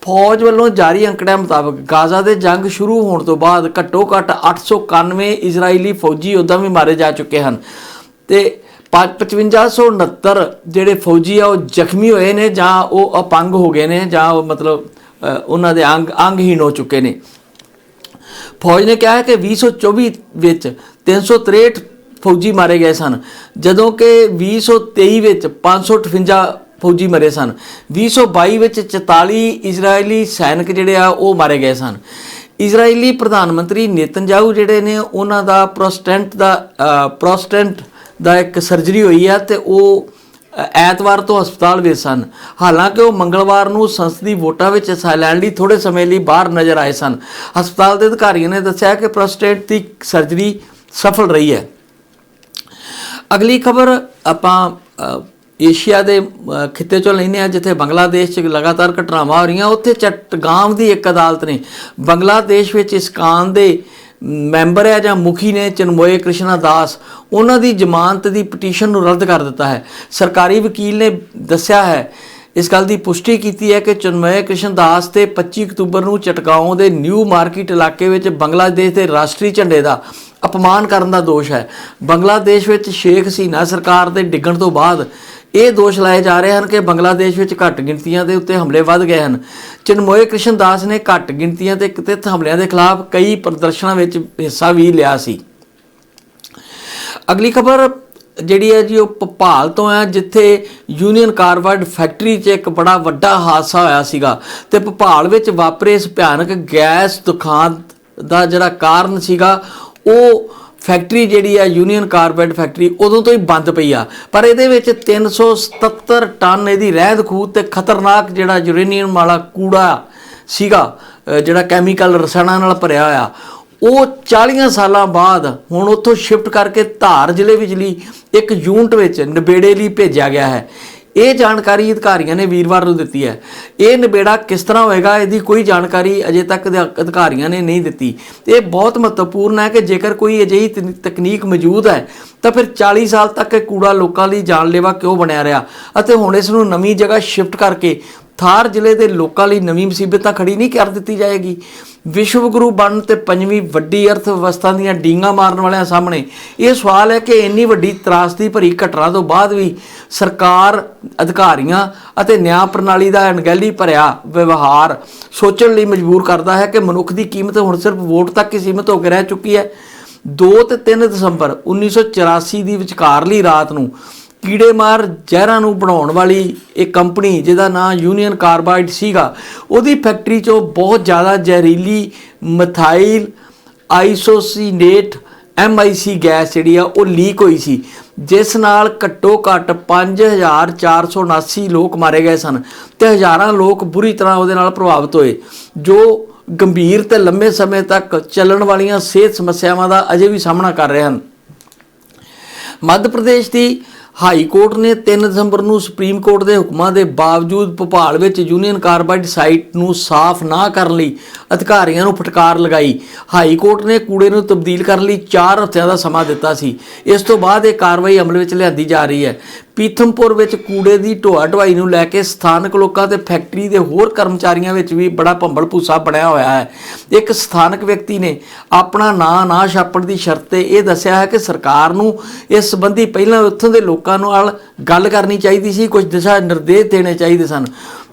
ਫੌਜ ਵੱਲੋਂ ਜਾਰੀ ਅੰਕੜਿਆਂ ਮੁਤਾਬਕ ਗਾਜ਼ਾ ਦੇ ਜੰਗ ਸ਼ੁਰੂ ਹੋਣ ਤੋਂ ਬਾਅਦ ਘੱਟੋ ਘੱਟ 891 ਇਜ਼ਰਾਈਲੀ ਫੌਜੀ ਉਦਾਂ ਵੀ ਮਾਰੇ ਜਾ ਚੁੱਕੇ ਹਨ। ਤੇ ਪੰ- 5569 ਜਿਹੜੇ ਫੌਜੀ ਆ, ਉਹ ਜ਼ਖਮੀ ਹੋਏ ਨੇ ਜਾਂ ਉਹ ਅਪੰਗ ਹੋ ਗਏ ਨੇ ਜਾਂ ਉਹ ਮਤਲਬ ਉਹਨਾਂ ਦੇ ਅੰਗ, ਅੰਗਹੀਣ ਹੋ ਚੁੱਕੇ ਨੇ। ਫੌਜ ਨੇ ਕਿਹਾ ਹੈ ਕਿ 2024 ਵਿੱਚ 363 ਫੌਜੀ ਮਾਰੇ ਗਏ ਸਨ। ਜਦੋਂ ਕਿ 2023 ਵਿੱਚ 558 ਫੌਜੀ ਮਰੇ ਸਨ। 2022 ਵਿੱਚ 44 ਇਜ਼ਰਾਈਲੀ ਸੈਨਿਕ ਜਿਹੜੇ ਆ, ਉਹ ਮਾਰੇ ਗਏ ਸਨ। ਇਜ਼ਰਾਈਲੀ ਪ੍ਰਧਾਨ ਮੰਤਰੀ ਨੇਤਨਯਾਹੂ ਜਿਹੜੇ ਨੇ, ਉਹਨਾਂ ਦਾ ਪ੍ਰੋਸਟੈਂਟ ਦਾ ਪ੍ਰੋਸਟੈਂਟ ਦਾ ਇੱਕ ਸਰਜਰੀ ਹੋਈ ਆ ਤੇ ਉਹ ਐਤਵਾਰ ਤੋਂ ਹਸਪਤਾਲ ਵਿੱਚ ਸਨ। ਹਾਲਾਂਕਿ ਉਹ ਮੰਗਲਵਾਰ ਨੂੰ ਸੰਸਦੀ ਵੋਟਾਂ ਵਿੱਚ ਹਿੱਸਾ ਲੈਣ ਲਈ ਥੋੜੇ ਸਮੇਂ ਲਈ ਬਾਹਰ ਨਜ਼ਰ ਆਏ ਸਨ। ਹਸਪਤਾਲ ਦੇ ਅਧਿਕਾਰੀਆਂ ਨੇ ਦੱਸਿਆ ਕਿ ਪ੍ਰੋਸਟੇਟ ਦੀ ਸਰਜਰੀ ਸਫਲ ਰਹੀ ਹੈ। ਅਗਲੀ ਖਬਰ ਆਪਾਂ ਏਸ਼ੀਆ ਦੇ ਖਿੱਤੇ ਚੋਂ ਲੈਂਦੇ ਆ ਜਿੱਥੇ ਬੰਗਲਾਦੇਸ਼ 'ਚ ਲਗਾਤਾਰ ਘਟਨਾਵਾਂ ਹੋ ਰਹੀਆਂ, ਉੱਥੇ ਚਟਗਾਮ ਦੀ ਇੱਕ ਅਦਾਲਤ ਨੇ ਬੰਗਲਾਦੇਸ਼ ਵਿੱਚ ਇਸਕਾਨ ਦੇ ਮੈਂਬਰ ਹੈ ਜਾਂ ਮੁਖੀ ਨੇ ਚਨਮੋਏ ਕ੍ਰਿਸ਼ਨਾ ਦਾਸ, ਉਹਨਾਂ ਦੀ ਜ਼ਮਾਨਤ ਦੀ ਪਟੀਸ਼ਨ ਨੂੰ ਰੱਦ ਕਰ ਦਿੱਤਾ ਹੈ। ਸਰਕਾਰੀ ਵਕੀਲ ਨੇ ਦੱਸਿਆ ਹੈ, ਇਸ ਗੱਲ ਦੀ ਪੁਸ਼ਟੀ ਕੀਤੀ ਹੈ ਕਿ ਚਨਮੋਏ ਕ੍ਰਿਸ਼ਨ ਦਾਸ ਤੇ 25 ਅਕਤੂਬਰ ਨੂੰ ਚਟਗਾਉਂ ਦੇ ਨਿਊ ਮਾਰਕੀਟ ਇਲਾਕੇ ਵਿੱਚ ਬੰਗਲਾਦੇਸ਼ ਦੇ ਰਾਸ਼ਟਰੀ ਝੰਡੇ ਦਾ ਅਪਮਾਨ ਕਰਨ ਦਾ ਦੋਸ਼ ਹੈ। ਬੰਗਲਾਦੇਸ਼ ਵਿੱਚ ਸ਼ੇਖ ਸੀਨਾ ਸਰਕਾਰ ਦੇ ਡਿੱਗਣ ਤੋਂ ਬਾਅਦ ਇਹ ਦੋਸ਼ ਲਾਏ ਜਾ ਰਹੇ ਹਨ ਕਿ ਬੰਗਲਾਦੇਸ਼ ਵਿੱਚ ਘੱਟ ਗਿਣਤੀਆਂ ਦੇ ਉੱਤੇ ਹਮਲੇ ਵੱਧ ਗਏ ਹਨ। ਚਿਨਮੋਏ ਕ੍ਰਿਸ਼ਨ ਦਾਸ ਨੇ ਘੱਟ ਗਿਣਤੀਆਂ ਤੇ ਕਥਿਤ ਹਮਲਿਆਂ ਦੇ ਖਿਲਾਫ ਕਈ ਪ੍ਰਦਰਸ਼ਨਾਂ ਵਿੱਚ ਹਿੱਸਾ ਵੀ ਲਿਆ ਸੀ। ਅਗਲੀ ਖਬਰ ਜਿਹੜੀ ਹੈ ਜੀ, ਉਹ ਭੋਪਾਲ ਤੋਂ ਹੈ, ਜਿੱਥੇ ਯੂਨੀਅਨ ਕਾਰਬਾਈਡ ਫੈਕਟਰੀ 'ਚ ਇੱਕ ਬੜਾ ਵੱਡਾ ਹਾਦਸਾ ਹੋਇਆ ਸੀਗਾ ਤੇ ਭੋਪਾਲ ਵਿੱਚ ਵਾਪਰੇ ਇਸ ਭਿਆਨਕ ਗੈਸ ਦੁਖਾਂਤ ਦਾ ਜਿਹੜਾ ਕਾਰਨ ਸੀਗਾ ਉਹ ਫੈਕਟਰੀ ਜਿਹੜੀ ਆ ਯੂਨੀਅਨ ਕਾਰਬਾਈਡ ਫੈਕਟਰੀ ਉਦੋਂ ਤੋਂ ਹੀ ਬੰਦ ਪਈ ਆ। ਪਰ ਇਹਦੇ ਵਿੱਚ 377 ਟਨ ਇਹਦੀ ਰਹਿੰਦ ਖੂਦ ਤੇ ਖਤਰਨਾਕ ਜਿਹੜਾ ਯੂਰੇਨੀਅਮ ਵਾਲਾ ਕੂੜਾ ਸੀਗਾ ਜਿਹੜਾ ਕੈਮੀਕਲ ਰਸਾਇਣਾਂ ਨਾਲ ਭਰਿਆ ਹੋਇਆ, ਉਹ 40 ਸਾਲਾਂ ਬਾਅਦ ਹੁਣ ਉੱਥੋਂ ਸ਼ਿਫਟ ਕਰਕੇ ਧਾਰ ਜ਼ਿਲ੍ਹੇ ਵਿਚਲੀ ਇੱਕ ਯੂਨਿਟ ਵਿੱਚ ਨਿਬੇੜੇ ਲਈ ਭੇਜਿਆ ਗਿਆ ਹੈ। ਇਹ ਜਾਣਕਾਰੀ ਅਧਿਕਾਰੀਆਂ ਨੇ ਵੀਰਵਾਰ ਨੂੰ ਦਿੱਤੀ ਹੈ। ਇਹ ਨਿਬੇੜਾ ਕਿਸ ਤਰ੍ਹਾਂ ਹੋਏਗਾ, ਇਹਦੀ ਕੋਈ ਜਾਣਕਾਰੀ ਅਜੇ ਤੱਕ ਦੇ ਅਧਿਕਾਰੀਆਂ ਨੇ ਨਹੀਂ ਦਿੱਤੀ। ਇਹ ਬਹੁਤ ਮਹੱਤਵਪੂਰਨ ਹੈ ਕਿ ਜੇਕਰ ਕੋਈ ਅਜਿਹੀ ਤਨ- ਤਕਨੀਕ ਮੌਜੂਦ ਹੈ, ਤਾਂ ਫਿਰ 40 ਸਾਲ ਤੱਕ ਇਹ ਕੂੜਾ ਲੋਕਾਂ ਲਈ ਜਾਨਲੇਵਾ ਕਿਉਂ ਬਣਿਆ ਰਿਹਾ? ਅਤੇ ਹੁਣ ਇਸ ਨੂੰ ਨਵੀਂ ਜਗ੍ਹਾ ਸ਼ਿਫਟ ਕਰਕੇ ਥਾਰ ਜ਼ਿਲ੍ਹੇ ਦੇ ਲੋਕਾਂ ਲਈ ਨਵੀਂ ਮੁਸੀਬਤਾਂ ਖੜੀ ਨਹੀਂ ਕਰ ਦਿੱਤੀ ਜਾਏਗੀ। ਵਿਸ਼ਵ ਗੁਰੂ ਬਣਨ ਤੇ ਪੰਜਵੀਂ ਵੱਡੀ ਅਰਥ ਵਿਵਸਥਾ ਦੀਆਂ ਡੀਂਗਾ ਮਾਰਨ ਵਾਲਿਆਂ ਸਾਹਮਣੇ ਇਹ ਸਵਾਲ ਹੈ ਕਿ ਇੰਨੀ ਵੱਡੀ ਤਰਾਸਦੀ ਭਰੀ ਘਟਨਾ ਤੋਂ ਬਾਅਦ ਵੀ ਸਰਕਾਰ, ਅਧਿਕਾਰੀਆਂ ਅਤੇ ਨਿਆਂ ਪ੍ਰਣਾਲੀ ਦਾ ਅਣਗਹਿਲੀ ਭਰਿਆ ਵਿਵਹਾਰ ਸੋਚਣ ਲਈ ਮਜਬੂਰ ਕਰਦਾ ਹੈ ਕਿ ਮਨੁੱਖ ਦੀ ਕੀਮਤ ਹੁਣ ਸਿਰਫ ਵੋਟ ਤੱਕ ਹੀ ਸੀਮਿਤ ਹੋ ਕੇ ਰਹਿ ਚੁੱਕੀ ਹੈ। 2 ਤੇ 3 ਦਸੰਬਰ 1984 ਦੀ ਵਿਚਕਾਰਲੀ ਰਾਤ ਨੂੰ ਕੀੜੇਮਾਰ ਜ਼ਹਿਰਾਂ ਨੂੰ ਬਣਾਉਣ ਵਾਲੀ ਇੱਕ ਕੰਪਨੀ, ਜਿਹਦਾ ਨਾਮ ਯੂਨੀਅਨ ਕਾਰਬਾਈਡ ਸੀਗਾ, ਉਹਦੀ ਫੈਕਟਰੀ ਚੋਂ ਬਹੁਤ ਜ਼ਿਆਦਾ ਜ਼ਹਿਰੀਲੀ ਮਥਾਈਲ ਆਈਸੋਸੀਨੇਟ MIC ਗੈਸ ਜਿਹੜੀ ਆ, ਉਹ ਲੀਕ ਹੋਈ ਸੀ, ਜਿਸ ਨਾਲ ਘੱਟੋ ਘੱਟ 5479 ਲੋਕ ਮਾਰੇ ਗਏ ਸਨ ਤੇ ਹਜ਼ਾਰਾਂ ਲੋਕ ਬੁਰੀ ਤਰ੍ਹਾਂ ਉਹਦੇ ਨਾਲ ਪ੍ਰਭਾਵਿਤ ਹੋਏ, ਜੋ ਗੰਭੀਰ ਤੇ ਲੰਮੇ ਸਮੇਂ ਤੱਕ ਚੱਲਣ ਵਾਲੀਆਂ ਸਿਹਤ ਸਮੱਸਿਆਵਾਂ ਦਾ ਅਜੇ ਵੀ ਸਾਹਮਣਾ ਕਰ ਰਹੇ ਹਨ। ਮੱਧ ਪ੍ਰਦੇਸ਼ ਦੀ ਹਾਈ ਕੋਰਟ ਨੇ 3 ਦਸੰਬਰ ਨੂੰ ਸੁਪਰੀਮ ਕੋਰਟ ਦੇ ਹੁਕਮਾਂ ਦੇ ਬਾਵਜੂਦ ਭੋਪਾਲ ਵਿੱਚ ਯੂਨੀਅਨ ਕਾਰਬਾਈਡ ਸਾਈਟ ਨੂੰ ਸਾਫ਼ ਨਾ ਕਰਨ ਲਈ ਅਧਿਕਾਰੀਆਂ ਨੂੰ ਫਟਕਾਰ ਲਗਾਈ। ਹਾਈ ਕੋਰਟ ਨੇ ਕੂੜੇ ਨੂੰ ਤਬਦੀਲ ਕਰਨ ਲਈ 4 ਹਫ਼ਤਿਆਂ ਦਾ ਸਮਾਂ ਦਿੱਤਾ ਸੀ। ਇਸ ਤੋਂ ਬਾਅਦ ਇਹ ਕਾਰਵਾਈ ਅਮਲ ਵਿੱਚ ਲਿਆਂਦੀ ਜਾ ਰਹੀ ਹੈ। ਪੀਥਮਪੁਰ ਵਿੱਚ ਕੂੜੇ ਦੀ ਢੋਆ ਢਵਾਈ ਨੂੰ ਲੈ ਕੇ ਸਥਾਨਕ ਲੋਕਾਂ ਤੇ ਫੈਕਟਰੀ ਦੇ ਹੋਰ ਕਰਮਚਾਰੀਆਂ ਵਿੱਚ ਵੀ ਬੜਾ ਭੰਬਲ ਭੂਸਾ ਬਣਿਆ ਹੋਇਆ ਹੈ। ਇੱਕ ਸਥਾਨਕ ਵਿਅਕਤੀ ਨੇ ਆਪਣਾ ਨਾਂ ਨਾ ਛਾਪਣ ਦੀ ਸ਼ਰਤ ਤੇ ਇਹ ਦੱਸਿਆ ਹੈ ਕਿ ਸਰਕਾਰ ਨੂੰ ਇਸ ਸੰਬੰਧੀ ਪਹਿਲਾਂ ਉੱਥੋਂ ਦੇ ਲੋਕ ਲੋਕਾਂ ਨਾਲ ਗੱਲ ਕਰਨੀ ਚਾਹੀਦੀ ਸੀ ਕੁਝ ਦਿਸ਼ਾ ਨਿਰਦੇਸ਼ ਦੇਣੇ ਚਾਹੀਦੇ ਸਨ।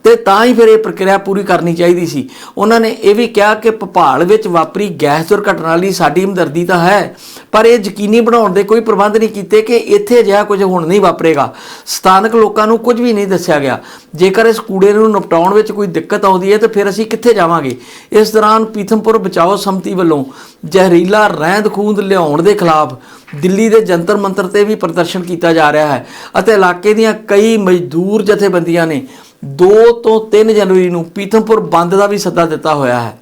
ਤੇ ਤਾਂ ਹੀ ਫਿਰ ਇਹ ਪ੍ਰਕਿਰਿਆ ਪੂਰੀ ਕਰਨੀ ਚਾਹੀਦੀ ਸੀ। ਉਹਨਾਂ ਨੇ ਇਹ ਵੀ ਕਿਹਾ ਕਿ ਭੋਪਾਲ ਵਿੱਚ ਵਾਪਰੀ ਗੈਸ ਦੁਰਘਟਨਾ ਲਈ ਸਾਡੀ ਹਮਦਰਦੀ ਤਾਂ ਹੈ, ਪਰ ਇਹ ਯਕੀਨੀ ਬਣਾਉਣ ਦੇ ਕੋਈ ਪ੍ਰਬੰਧ ਨਹੀਂ ਕੀਤੇ ਕਿ ਇੱਥੇ ਅਜਿਹਾ ਕੁਝ ਹੁਣ ਨਹੀਂ ਵਾਪਰੇਗਾ। ਸਥਾਨਕ ਲੋਕਾਂ ਨੂੰ ਕੁਝ ਵੀ ਨਹੀਂ ਦੱਸਿਆ ਗਿਆ। ਜੇਕਰ ਇਸ ਕੂੜੇ ਨੂੰ ਨਿਪਟਾਉਣ ਵਿੱਚ ਕੋਈ ਦਿੱਕਤ ਆਉਂਦੀ ਹੈ ਤਾਂ ਫਿਰ ਅਸੀਂ ਕਿੱਥੇ ਜਾਵਾਂਗੇ? ਇਸ ਦੌਰਾਨ ਪੀਥਮਪੁਰ ਬਚਾਓ ਸੰਮਤੀ ਵੱਲੋਂ ਜ਼ਹਿਰੀਲਾ ਰਹਿੰਦ ਖੂੰਦ ਲਿਆਉਣ ਦੇ ਖਿਲਾਫ ਦਿੱਲੀ ਦੇ ਜੰਤਰ ਮੰਤਰ ਤੇ ਵੀ ਪ੍ਰਦਰਸ਼ਨ ਕੀਤਾ ਜਾ ਰਿਹਾ ਹੈ ਅਤੇ ਇਲਾਕੇ ਦੀਆਂ ਕਈ ਮਜ਼ਦੂਰ ਜਥੇਬੰਦੀਆਂ ਨੇ 2 ਤੋਂ 3 ਜਨਵਰੀ ਨੂੰ ਪੀਤਮਪੁਰ ਬੰਦ ਦਾ ਵੀ ਸੱਦਾ ਦਿੱਤਾ ਹੋਇਆ ਹੈ।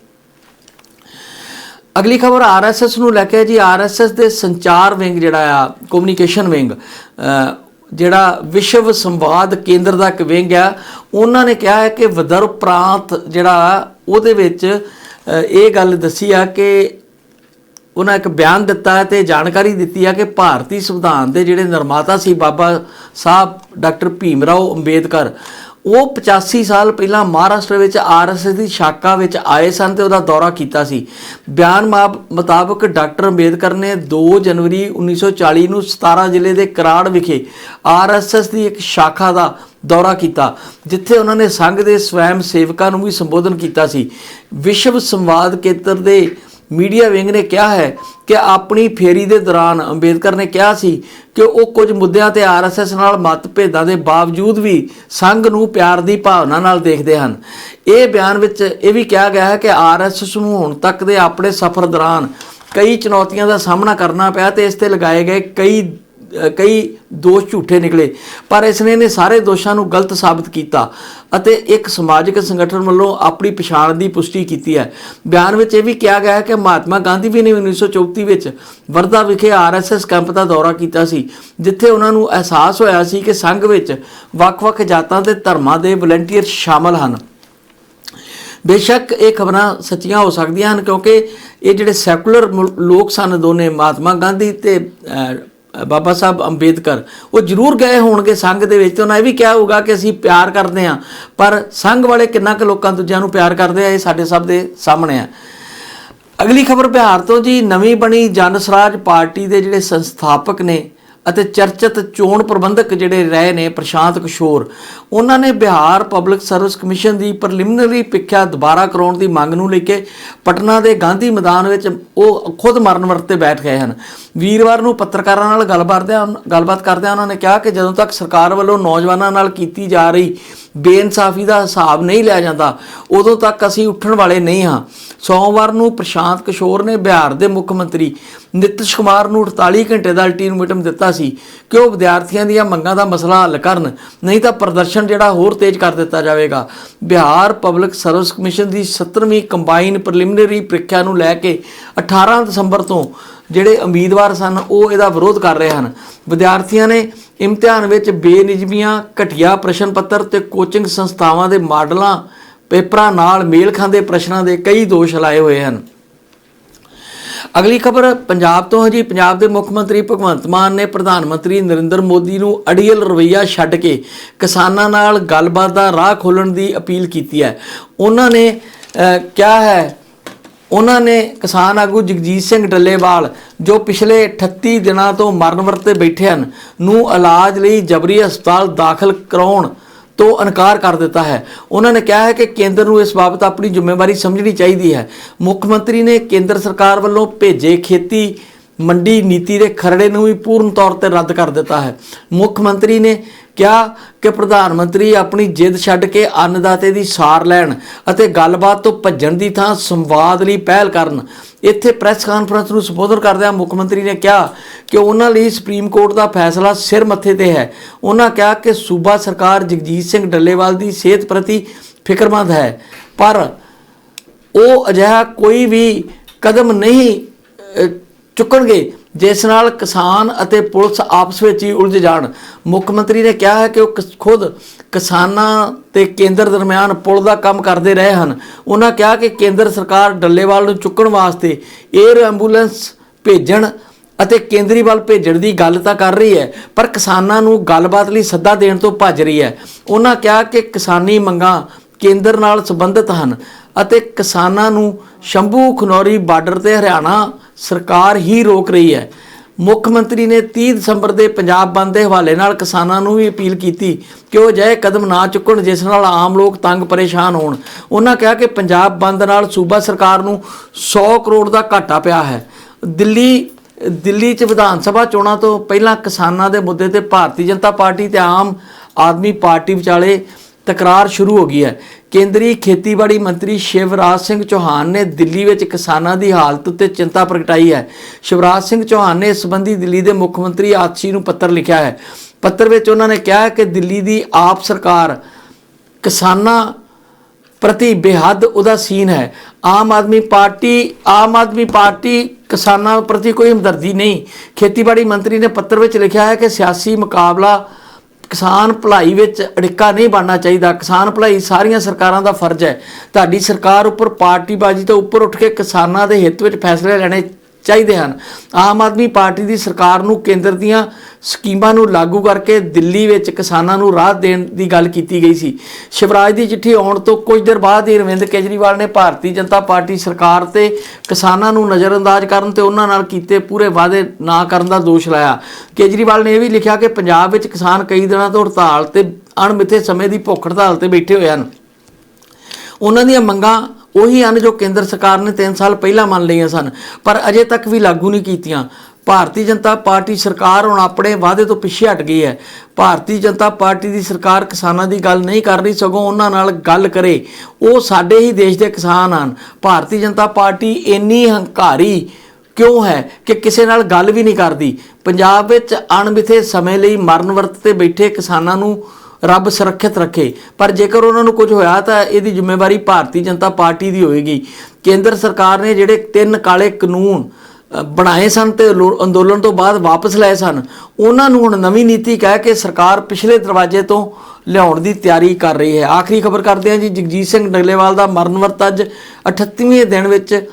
ਅਗਲੀ ਖਬਰ ਆਰਐਸਐਸ ਨੂੰ ਲੈ ਕੇ ਜੀ। ਆਰਐਸਐਸ ਦੇ ਸੰਚਾਰ ਵਿੰਗ ਜਿਹੜਾ ਆ ਕਮਿਊਨੀਕੇਸ਼ਨ ਵਿੰਗ ਜਿਹੜਾ ਵਿਸ਼ਵ ਸੰਵਾਦ ਕੇਂਦਰ ਦਾ ਇੱਕ ਵਿੰਗ ਆ, ਉਹਨਾਂ ਨੇ ਕਿਹਾ ਹੈ ਕਿ ਵਿਦਰਭ ਪ੍ਰਾਂਤ ਜਿਹੜਾ ਉਹਦੇ ਵਿੱਚ ਇਹ ਗੱਲ ਦੱਸੀ ਆ ਕਿ ਉਹਨਾਂ ਇੱਕ ਬਿਆਨ ਦਿੱਤਾ ਹੈ ਤੇ ਜਾਣਕਾਰੀ ਦਿੱਤੀ ਆ ਕਿ ਭਾਰਤੀ ਸੰਵਿਧਾਨ ਦੇ ਜਿਹੜੇ ਨਿਰਮਾਤਾ ਸੀ ਬਾਬਾ ਸਾਹਿਬ ਡਾਕਟਰ ਭੀਮ ਰਾਓ ਅੰਬੇਦਕਰ ਉਹ 85 ਸਾਲ ਪਹਿਲਾਂ ਮਹਾਰਾਸ਼ਟਰ ਵਿੱਚ ਆਰਐਸਐਸ ਦੀ ਸ਼ਾਖਾ ਵਿੱਚ ਆਏ ਸਨ ਤੇ ਉਹਦਾ ਦੌਰਾ ਕੀਤਾ ਸੀ। ਬਿਆਨ ਮਾਬ- ਮੁਤਾਬਕ ਡਾਕਟਰ ਅੰਬੇਦਕਰ ਨੇ 2 ਜਨਵਰੀ 1940 ਨੂੰ 17 ਜ਼ਿਲ੍ਹੇ ਦੇ ਕਰਾੜ ਵਿਖੇ ਆਰਐਸਐਸ ਦੀ ਇੱਕ ਸ਼ਾਖਾ ਦਾ ਦੌਰਾ ਕੀਤਾ, ਜਿੱਥੇ ਉਹਨਾਂ ਨੇ ਸੰਘ ਦੇ ਸਵੈਮ ਸੇਵਕਾਂ ਨੂੰ ਵੀ ਸੰਬੋਧਨ ਕੀਤਾ ਸੀ। ਵਿਸ਼ਵ ਸੰਵਾਦ ਕੇਂਦਰ ਦੇ ਮੀਡੀਆ ਵਿੰਗ ਨੇ ਕਿਹਾ ਹੈ ਕਿ ਆਪਣੀ ਫੇਰੀ ਦੇ ਦੌਰਾਨ ਅੰਬੇਦਕਰ ਨੇ ਕਿਹਾ ਸੀ ਕਿ ਉਹ ਕੁਝ ਮੁੱਦਿਆਂ ਤੇ ਆਰਐਸਐਸ ਨਾਲ ਮਤਭੇਦਾਂ ਦੇ ਬਾਵਜੂਦ ਵੀ ਸੰਘ ਨੂੰ ਪਿਆਰ ਦੀ ਭਾਵਨਾ ਨਾਲ ਦੇਖਦੇ ਹਨ। ਇਹ ਬਿਆਨ ਵਿੱਚ ਇਹ ਵੀ ਕਿਹਾ ਗਿਆ ਹੈ ਕਿ ਆਰਐਸਐਸ ਨੂੰ ਹੁਣ ਤੱਕ ਦੇ ਆਪਣੇ ਸਫ਼ਰ ਦੌਰਾਨ ਕਈ ਚੁਣੌਤੀਆਂ ਦਾ ਸਾਹਮਣਾ ਕਰਨਾ ਪਿਆ ਤੇ ਇਸ ਤੇ ਲਗਾਏ ਗਏ ਕਈ ਕਈ ਦੋਸ਼ ਝੂਠੇ ਨਿਕਲੇ, ਪਰ ਇਸ ਨੇ ਨੇ ਸਾਰੇ ਦੋਸ਼ਾਂ ਨੂੰ ਗਲਤ ਸਾਬਤ ਕੀਤਾ ਅਤੇ ਇੱਕ ਸਮਾਜਿਕ ਸੰਗਠਨ ਵੱਲੋਂ ਆਪਣੀ ਪਛਾਣ ਦੀ ਪੁਸ਼ਟੀ ਕੀਤੀ ਹੈ। ਬਿਆਨ ਵਿੱਚ ਇਹ ਵੀ ਕਿਹਾ ਗਿਆ ਹੈ ਕਿ ਮਹਾਤਮਾ ਗਾਂਧੀ ਵੀ ਨੇ 1934 ਵਿੱਚ ਵਰਧਾ ਵਿਖੇ ਆਰਐਸਐਸ ਕੈਂਪ ਦਾ ਦੌਰਾ ਕੀਤਾ ਸੀ, ਜਿੱਥੇ ਉਹਨਾਂ ਨੂੰ ਅਹਿਸਾਸ ਹੋਇਆ ਸੀ ਕਿ ਸੰਘ ਵਿੱਚ ਵੱਖ-ਵੱਖ ਜਾਤਾਂ ਤੇ ਧਰਮਾਂ ਦੇ ਵਲੰਟੀਅਰ ਸ਼ਾਮਲ ਹਨ। ਬੇਸ਼ੱਕ ਇਹ ਖਬਰਾਂ ਸੱਚੀਆਂ ਹੋ ਸਕਦੀਆਂ ਹਨ ਕਿਉਂਕਿ ਇਹ ਜਿਹੜੇ ਸੈਕੂਲਰ ਮੁਲ- ਲੋਕ ਸਨ ਦੋਨੇ, ਮਹਾਤਮਾ ਗਾਂਧੀ ਤੇ ਬਾਬਾ ਸਾਹਿਬ ਅੰਬੇਦਕਰ, ਉਹ ਜ਼ਰੂਰ ਗਏ ਹੋਣਗੇ ਸੰਘ ਦੇ ਵਿੱਚ ਤੇ ਉਹਨਾਂ ਇਹ ਵੀ ਕਿਹਾ ਹੋਊਗਾ ਕਿ ਅਸੀਂ ਪਿਆਰ ਕਰਦੇ ਹਾਂ। ਪਰ ਸੰਘ ਵਾਲੇ ਕਿੰਨਾ ਕੁ ਲੋਕਾਂ ਦੂਜਿਆਂ ਨੂੰ ਪਿਆਰ ਕਰਦੇ ਆ, ਇਹ ਸਾਡੇ ਸਭ ਦੇ ਸਾਹਮਣੇ ਆ। ਅਗਲੀ ਖਬਰ ਬਿਹਾਰ ਤੋਂ ਜੀ, ਨਵੀਂ ਬਣੀ ਜਨ ਸਰਾਜ ਪਾਰਟੀ ਦੇ ਜਿਹੜੇ ਸੰਸਥਾਪਕ ਨੇ ਅਤੇ ਚਰਚਿਤ ਚੋਣ ਪ੍ਰਬੰਧਕ ਜਿਹੜੇ ਰਹੇ ਨੇ, ਪ੍ਰਸ਼ਾਂਤ ਕਿਸ਼ੋਰ, ਉਹਨਾਂ ਨੇ ਬਿਹਾਰ ਪਬਲਿਕ ਸਰਵਿਸ ਕਮਿਸ਼ਨ ਦੀ ਪ੍ਰੀਲਿਮਿਨਰੀ ਪ੍ਰੀਖਿਆ ਦੁਬਾਰਾ ਕਰਾਉਣ ਦੀ ਮੰਗ ਨੂੰ ਲੈ ਕੇ ਪਟਨਾ ਦੇ ਗਾਂਧੀ ਮੈਦਾਨ ਵਿੱਚ ਉਹ ਖੁਦ ਮਰਨ ਵਰਤੇ ਬੈਠ ਗਏ ਹਨ। ਵੀਰਵਾਰ ਨੂੰ ਪੱਤਰਕਾਰਾਂ ਨਾਲ ਗੱਲਬਾਤ ਕਰਦਿਆਂ ਗੱਲਬਾਤ ਕਰਦਿਆਂ ਉਹਨਾਂ ਨੇ ਕਿਹਾ ਕਿ ਜਦੋਂ ਤੱਕ ਸਰਕਾਰ ਵੱਲੋਂ ਨੌਜਵਾਨਾਂ ਨਾਲ ਕੀਤੀ ਜਾ ਰਹੀ ਬੇਇਨਸਾਫੀ ਦਾ ਹਿਸਾਬ ਨਹੀਂ ਲਿਆ ਜਾਂਦਾ, ਉਦੋਂ ਤੱਕ ਅਸੀਂ ਉੱਠਣ ਵਾਲੇ ਨਹੀਂ ਹਾਂ। ਸੋਮਵਾਰ ਨੂੰ ਪ੍ਰਸ਼ਾਂਤ ਕਿਸ਼ੋਰ ਨੇ ਬਿਹਾਰ ਦੇ ਮੁੱਖ ਮੰਤਰੀ ਨਿਤਿਸ਼ ਕੁਮਾਰ ਨੂੰ 48 ਘੰਟੇ ਦਾ ਅਲਟੀਮੇਟਮ ਦਿੱਤਾ ਸੀ ਕਿ ਉਹ ਵਿਦਿਆਰਥੀਆਂ ਦੀਆਂ ਮੰਗਾਂ ਦਾ ਮਸਲਾ ਹੱਲ ਕਰਨ, ਨਹੀਂ ਤਾਂ ਪ੍ਰਦਰਸ਼ਨ ਜਿਹੜਾ ਹੋਰ ਤੇਜ਼ ਕਰ ਦਿੱਤਾ ਜਾਵੇਗਾ। ਬਿਹਾਰ ਪਬਲਿਕ ਸਰਵਿਸ ਕਮਿਸ਼ਨ ਦੀ 17ਵੀਂ ਕੰਬਾਈਨ ਪ੍ਰੀਲਿਮਿਨਰੀ ਪ੍ਰੀਖਿਆ ਨੂੰ ਲੈ ਕੇ 18 ਦਸੰਬਰ ਤੋਂ ਜਿਹੜੇ ਉਮੀਦਵਾਰ ਸਨ, ਉਹ ਇਹਦਾ ਵਿਰੋਧ ਕਰ ਰਹੇ ਹਨ। ਵਿਦਿਆਰਥੀਆਂ ਨੇ ਇਮਤਿਹਾਨ ਵਿੱਚ ਬੇਨਿਯਮੀਆਂ ਘਟੀਆ ਪ੍ਰਸ਼ਨ ਪੱਤਰ ਤੇ ਕੋਚਿੰਗ ਸੰਸਥਾਵਾਂ ਦੇ ਮਾਡਲਾਂ, ਪੇਪਰਾਂ ਨਾਲ ਮੇਲ ਖਾਂਦੇ ਪ੍ਰਸ਼ਨਾਂ ਦੇ ਕਈ ਦੋਸ਼ ਲਾਏ ਹੋਏ ਹਨ। ਅਗਲੀ ਖਬਰ, ਪੰਜਾਬ ਤੋਂ ਹੈ ਜੀ ਪੰਜਾਬ ਦੇ ਮੁੱਖ ਮੰਤਰੀ ਭਗਵੰਤ ਮਾਨ ਨੇ ਪ੍ਰਧਾਨ ਮੰਤਰੀ ਨਰਿੰਦਰ ਮੋਦੀ ਨੂੰ ਅੜੀਅਲ ਰਵੱਈਆ ਛੱਡ ਕੇ ਕਿਸਾਨਾਂ ਨਾਲ ਗੱਲਬਾਤ ਦਾ ਰਾਹ ਖੋਲਣ ਦੀ ਅਪੀਲ ਕੀਤੀ ਹੈ। ਉਹਨਾਂ ਨੇ ਕਿਹਾ ਹੈ, ਉਹਨਾਂ ਨੇ ਕਿਸਾਨ ਆਗੂ ਜਗਜੀਤ ਸਿੰਘ ਡੱਲੇਵਾਲ, ਜੋ ਪਿਛਲੇ 38 ਦਿਨਾਂ ਤੋਂ ਮਰਨ ਵਰਤੇ ਬੈਠੇ ਹਨ, ਨੂੰ ਇਲਾਜ ਲਈ ਜਬਰੀ ਹਸਪਤਾਲ ਦਾਖਲ ਕਰਾਉਣ ਤੋਂ ਇਨਕਾਰ ਕਰ ਦਿੱਤਾ ਹੈ। ਉਹਨਾਂ ਨੇ ਕਿਹਾ ਹੈ ਕਿ ਕੇਂਦਰ ਨੂੰ ਇਸ ਬਾਬਤ ਆਪਣੀ ਜ਼ਿੰਮੇਵਾਰੀ ਸਮਝਣੀ ਚਾਹੀਦੀ ਹੈ। ਮੁੱਖ ਮੰਤਰੀ ਨੇ ਕੇਂਦਰ ਸਰਕਾਰ ਵੱਲੋਂ ਭੇਜੇ ਖੇਤੀ ਮੰਡੀ ਨੀਤੀ ਦੇ ਖਰੜੇ ਨੂੰ ਵੀ ਪੂਰਨ ਤੌਰ ਤੇ ਰੱਦ ਕਰ ਦਿੱਤਾ ਹੈ। ਮੁੱਖ ਮੰਤਰੀ ਨੇ ਕਿਹਾ ਕਿ ਪ੍ਰਧਾਨ ਮੰਤਰੀ ਆਪਣੀ ਜਿੱਦ ਛੱਡ ਕੇ ਅੰਨਦਾਤੇ ਦੀ ਸਾਰ ਲੈਣ ਅਤੇ ਗੱਲਬਾਤ ਤੋਂ ਭੱਜਣ ਦੀ ਥਾਂ ਸੰਵਾਦ ਲਈ ਪਹਿਲ ਕਰਨ ਇੱਥੇ ਪ੍ਰੈਸ ਕਾਨਫਰੰਸ ਨੂੰ ਸੰਬੋਧਨ ਕਰਦਿਆਂ ਮੁੱਖ ਮੰਤਰੀ ਨੇ ਕਿਹਾ ਕਿ ਉਹਨਾਂ ਲਈ ਸੁਪਰੀਮ ਕੋਰਟ ਦਾ ਫੈਸਲਾ ਸਿਰ ਮੱਥੇ ਤੇ ਹੈ। ਉਹਨਾਂ ਕਿਹਾ ਕਿ ਸੂਬਾ ਸਰਕਾਰ ਜਗਜੀਤ ਸਿੰਘ ਡੱਲੇਵਾਲ ਦੀ ਸਿਹਤ ਪ੍ਰਤੀ ਫਿਕਰਮੰਦ ਹੈ, ਪਰ ਉਹ ਅਜਿਹਾ ਕੋਈ ਵੀ ਕਦਮ ਨਹੀਂ ਚੁੱਕਣਗੇ। ਜਿਸ ਨਾਲ ਕਿਸਾਨ ਅਤੇ ਪੁਲਿਸ ਆਪਸ ਵਿੱਚ ਹੀ ਉਲਝ ਜਾਣ। ਮੁੱਖ ਮੰਤਰੀ ਨੇ ਕਿਹਾ ਹੈ ਕਿ ਉਹ ਕਿਸ- ਖੁਦ ਕਿਸਾਨਾਂ ਤੇ ਕੇਂਦਰ ਦਰਮਿਆਨ ਪੁਲ ਦਾ ਕੰਮ ਕਰਦੇ ਰਹੇ ਹਨ। ਉਹਨਾਂ ਕਿਹਾ ਕਿ ਕੇਂਦਰ ਸਰਕਾਰ ਡੱਲੇਵਾਲ ਨੂੰ ਚੁੱਕਣ ਵਾਸਤੇ 에ਅਰ ਐਂਬੂਲੈਂਸ ਭੇਜਣ ਅਤੇ ਕੇਂਦਰੀ ਵੱਲ ਭੇਜਣ ਦੀ ਗੱਲ ਤਾਂ ਕਰ ਰਹੀ ਹੈ, ਪਰ ਕਿਸਾਨਾਂ ਨੂੰ ਗੱਲਬਾਤ ਲਈ ਸੱਦਾ ਦੇਣ ਤੋਂ ਭੱਜ ਰਹੀ ਹੈ। ਉਹਨਾਂ ਕਿਹਾ ਕਿ ਕਿਸਾਨੀ ਮੰਗਾਂ ਕੇਂਦਰ ਨਾਲ ਸੰਬੰਧਿਤ ਹਨ ਅਤੇ ਕਿਸਾਨਾਂ ਨੂੰ ਸ਼ੰਭੂ ਖਨੌਰੀ ਬਾਰਡਰ ਤੇ ਹਰਿਆਣਾ ਸਰਕਾਰ ਹੀ ਰੋਕ ਰਹੀ ਹੈ। ਮੁੱਖ ਮੰਤਰੀ ਨੇ 30 ਦਸੰਬਰ ਦੇ ਪੰਜਾਬ ਬੰਦ ਦੇ ਹਵਾਲੇ ਨਾਲ ਕਿਸਾਨਾਂ ਨੂੰ ਵੀ ਅਪੀਲ ਕੀਤੀ ਕਿ ਉਹ ਅਜਿਹੇ ਕਦਮ ਨਾ ਚੁੱਕਣ ਜਿਸ ਨਾਲ ਆਮ ਲੋਕ ਤੰਗ ਪਰੇਸ਼ਾਨ ਹੋਣ। ਉਹਨਾਂ ਕਿਹਾ ਕਿ ਪੰਜਾਬ ਬੰਦ ਨਾਲ ਸੂਬਾ ਸਰਕਾਰ ਨੂੰ 100 ਕਰੋੜ ਦਾ ਘਾਟਾ ਪਿਆ ਹੈ। ਦਿੱਲੀ ਦਿੱਲੀ 'ਚ ਵਿਧਾਨ ਸਭਾ ਚੋਣਾਂ ਤੋਂ ਪਹਿਲਾਂ ਕਿਸਾਨਾਂ ਦੇ ਮੁੱਦੇ ਤੇ ਭਾਰਤੀ ਜਨਤਾ ਪਾਰਟੀ ਤੇ ਆਮ ਆਦਮੀ ਪਾਰਟੀ ਵਿਚਾਲੇ ਤਕਰਾਰ ਸ਼ੁਰੂ ਹੋ ਗਈ ਹੈ। ਕੇਂਦਰੀ ਖੇਤੀਬਾੜੀ ਮੰਤਰੀ ਸ਼ਿਵਰਾਜ ਸਿੰਘ ਚੌਹਾਨ ਨੇ ਦਿੱਲੀ ਵਿੱਚ ਕਿਸਾਨਾਂ ਦੀ ਹਾਲਤ ਉੱਤੇ ਚਿੰਤਾ ਪ੍ਰਗਟਾਈ ਹੈ। ਸ਼ਿਵਰਾਜ ਸਿੰਘ ਚੌਹਾਨ ਨੇ ਇਸ ਸੰਬੰਧੀ ਦਿੱਲੀ ਦੇ ਮੁੱਖ ਮੰਤਰੀ ਆਤਸ਼ੀ ਨੂੰ ਪੱਤਰ ਲਿਖਿਆ ਹੈ। ਪੱਤਰ ਵਿੱਚ ਉਹਨਾਂ ਨੇ ਕਿਹਾ ਹੈ ਕਿ ਦਿੱਲੀ ਦੀ ਆਪ ਸਰਕਾਰ ਕਿਸਾਨਾਂ ਪ੍ਰਤੀ ਬੇਹੱਦ ਉਦਾਸੀਨ ਹੈ। ਆਮ ਆਦਮੀ ਪਾਰਟੀ, ਆਮ ਆਦਮੀ ਪਾਰਟੀ ਕਿਸਾਨਾਂ ਪ੍ਰਤੀ ਕੋਈ ਹਮਦਰਦੀ ਨਹੀਂ। ਖੇਤੀਬਾੜੀ ਮੰਤਰੀ ਨੇ ਪੱਤਰ ਵਿੱਚ ਲਿਖਿਆ ਹੈ ਕਿ ਸਿਆਸੀ ਮੁਕਾਬਲਾ ਕਿਸਾਨ ਭਲਾਈ ਵਿੱਚ ਅੜਿੱਕਾ ਨਹੀਂ ਬਣਨਾ ਚਾਹੀਦਾ। ਕਿਸਾਨ ਭਲਾਈ ਸਾਰੀਆਂ ਸਰਕਾਰਾਂ ਦਾ ਫਰਜ਼ ਹੈ। ਤੁਹਾਡੀ ਸਰਕਾਰ ਉੱਪਰ ਪਾਰਟੀਬਾਜ਼ੀ ਤੋਂ ਉੱਪਰ ਉੱਠ ਕੇ ਕਿਸਾਨਾਂ ਦੇ ਹਿੱਤ ਵਿੱਚ ਫੈਸਲੇ ਲੈਣੇ ਚਾਹੀਦੇ ਹਨ। ਆਮ ਆਦਮੀ ਪਾਰਟੀ ਦੀ ਸਰਕਾਰ ਨੂੰ ਕੇਂਦਰ ਦੀਆਂ ਸਕੀਮਾਂ ਨੂੰ ਲਾਗੂ ਕਰਕੇ ਦਿੱਲੀ ਵਿੱਚ ਕਿਸਾਨਾਂ ਨੂੰ ਰਾਹਤ ਦੇਣ ਦੀ ਗੱਲ ਕੀਤੀ ਗਈ ਸੀ। ਸ਼ਿਵਰਾਜ ਦੀ ਚਿੱਠੀ ਆਉਣ ਤੋਂ ਕੁਝ ਦੇਰ ਬਾਅਦ ਹੀ ਅਰਵਿੰਦ ਕੇਜਰੀਵਾਲ ਨੇ ਭਾਰਤੀ ਜਨਤਾ ਪਾਰਟੀ ਸਰਕਾਰ ਤੇ ਕਿਸਾਨਾਂ ਨੂੰ ਨਜ਼ਰਅੰਦਾਜ਼ ਕਰਨ ਤੇ ਉਹਨਾਂ ਨਾਲ ਕੀਤੇ ਪੂਰੇ ਵਾਅਦੇ ਨਾ ਕਰਨ ਦਾ ਦੋਸ਼ ਲਾਇਆ। ਕੇਜਰੀਵਾਲ ਨੇ ਇਹ ਵੀ ਲਿਖਿਆ ਕਿ ਪੰਜਾਬ ਵਿੱਚ ਕਿਸਾਨ ਕਈ ਦਿਨਾਂ ਤੋਂ ਹੜਤਾਲ ਤੇ ਅਣਮਿੱਥੇ ਸਮੇਂ ਦੀ ਭੁੱਖ ਹੜਤਾਲ ਤੇ ਬੈਠੇ ਹੋਏ ਹਨ। ਉਹਨਾਂ ਦੀਆਂ ਮੰਗਾਂ ਉਹੀ ਹਨ ਜੋ ਕੇਂਦਰ ਸਰਕਾਰ ਨੇ 3 ਸਾਲ ਪਹਿਲਾਂ ਮੰਨ ਲਈਆਂ ਸਨ, ਪਰ ਅਜੇ ਤੱਕ ਵੀ ਲਾਗੂ ਨਹੀਂ ਕੀਤੀਆਂ। ਭਾਰਤੀ ਜਨਤਾ ਪਾਰਟੀ ਸਰਕਾਰ ਹੁਣ ਆਪਣੇ ਵਾਅਦੇ ਤੋਂ ਪਿੱਛੇ ਹਟ ਗਈ ਹੈ। ਭਾਰਤੀ ਜਨਤਾ ਪਾਰਟੀ ਦੀ ਸਰਕਾਰ ਕਿਸਾਨਾਂ ਦੀ ਗੱਲ ਨਹੀਂ ਕਰ ਰਹੀ, ਸਗੋਂ ਉਹਨਾਂ ਨਾਲ ਗੱਲ ਕਰੇ। ਉਹ ਸਾਡੇ ਹੀ ਦੇਸ਼ ਦੇ ਕਿਸਾਨ ਹਨ। ਭਾਰਤੀ ਜਨਤਾ ਪਾਰਟੀ ਇੰਨੀ ਹੰਕਾਰੀ ਕਿਉਂ ਹੈ ਕਿ ਕਿਸੇ ਨਾਲ ਗੱਲ ਵੀ ਨਹੀਂ ਕਰਦੀ? ਪੰਜਾਬ ਵਿੱਚ ਅਣਮਿੱਥੇ ਸਮੇਂ ਲਈ ਮਰਨ ਵਰਤ ਤੇ ਬੈਠੇ ਕਿਸਾਨਾਂ ਨੂੰ ਰੱਬ ਸੁਰੱਖਿਅਤ ਰੱਖੇ। ਪਰ ਜੇਕਰ ਉਹਨਾਂ ਨੂੰ ਕੁਝ ਹੋਇਆ ਤਾਂ ਇਹਦੀ ਜ਼ਿੰਮੇਵਾਰੀ ਭਾਰਤੀ ਜਨਤਾ ਪਾਰਟੀ ਦੀ ਹੋਏਗੀ। ਕੇਂਦਰ ਸਰਕਾਰ ਨੇ ਜਿਹੜੇ ਤਿੰਨ ਕਾਲੇ ਕਾਨੂੰਨ ਬਣਾਏ ਸਨ ਤੇ ਅੰਦੋਲਨ ਤੋਂ ਬਾਅਦ ਵਾਪਸ ਲਏ ਸਨ। ਉਹਨਾਂ ਨੂੰ ਹੁਣ ਨਵੀਂ ਨੀਤੀ ਕਹਿ ਕੇ ਸਰਕਾਰ ਪਿਛਲੇ ਦਰਵਾਜ਼ੇ ਤੋਂ ਲਿਆਉਣ ਦੀ ਤਿਆਰੀ ਕਰ ਰਹੀ ਹੈ। ਆਖਰੀ ਖਬਰ ਕਰਦੇ ਹਾਂ ਜੀ, ਜਗਜੀਤ ਸਿੰਘ ਡਗਲੇਵਾਲ ਦਾ ਮਰਨ ਵਰਤ ਅੱਜ 38ਵੇਂ ਦਿਨ ਵਿੱਚ